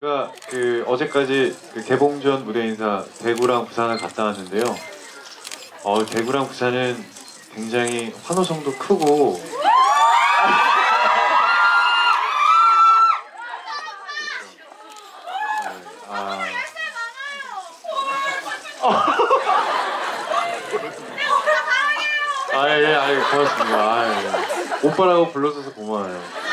제가 그 어제까지 그 개봉 전 무대 인사 대구랑 부산을 갔다 왔는데요. 어 대구랑 부산은 굉장히 환호성도 크고 아, 아, 예, 아, 예, 고맙습니다. 아, 예. 오빠라고 불러줘서 고마워요.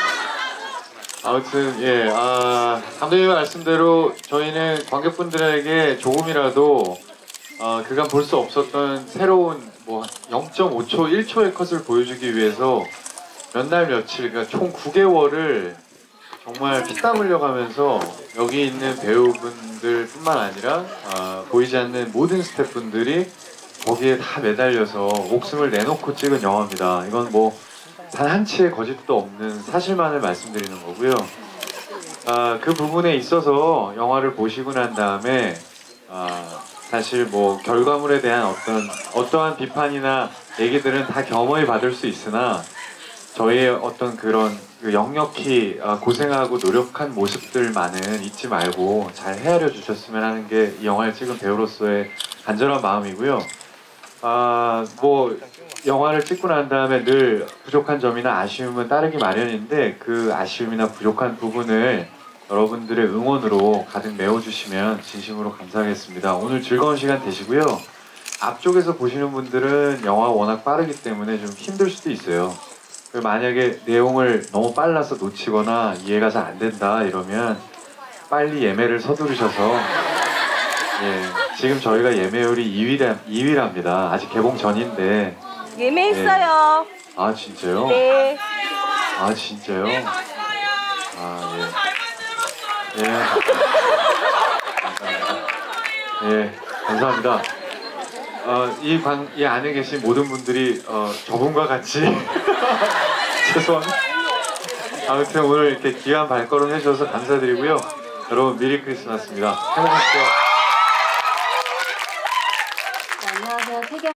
아무튼, 예, 아, 감독님 말씀대로 저희는 관객분들에게 조금이라도, 어, 그간 볼 수 없었던 새로운, 뭐, 0.5초, 1초의 컷을 보여주기 위해서 몇 날 며칠, 그러니까 총 9개월을 정말 피땀 흘려가면서 여기 있는 배우분들 뿐만 아니라, 아, 보이지 않는 모든 스태프분들이 거기에 다 매달려서 목숨을 내놓고 찍은 영화입니다. 이건 뭐 단 한 치의 거짓도 없는 사실만을 말씀드리는 거고요. 아, 그 부분에 있어서 영화를 보시고 난 다음에 아, 사실 뭐 결과물에 대한 어떤 어떠한 비판이나 얘기들은 다 겸허히 받을 수 있으나 저희의 어떤 그런 그 역력히 아, 고생하고 노력한 모습들만은 잊지 말고 잘 헤아려 주셨으면 하는 게 이 영화를 찍은 배우로서의 간절한 마음이고요. 아, 뭐 영화를 찍고 난 다음에 늘 부족한 점이나 아쉬움은 따르기 마련인데 그 아쉬움이나 부족한 부분을 여러분들의 응원으로 가득 메워주시면 진심으로 감사하겠습니다. 오늘 즐거운 시간 되시고요. 앞쪽에서 보시는 분들은 영화가 워낙 빠르기 때문에 좀 힘들 수도 있어요. 그 만약에 내용을 너무 빨라서 놓치거나 이해가 잘 안 된다 이러면 빨리 예매를 서두르셔서 예, 지금 저희가 예매율이 2위라, 2위랍니다. 아직 개봉 전인데 예매했어요. 아 진짜요? 네. 아 진짜요? 아 예. 예. 감사합니다. 예, 감사합니다. 어, 이, 관, 이 안에 계신 모든 분들이 어, 저분과 같이 죄송합니다. 아무튼 오늘 이렇게 귀한 발걸음 해주셔서 감사드리고요. 여러분 미리 크리스마스입니다. 행복하십시오. 네, 안녕하세요. 태경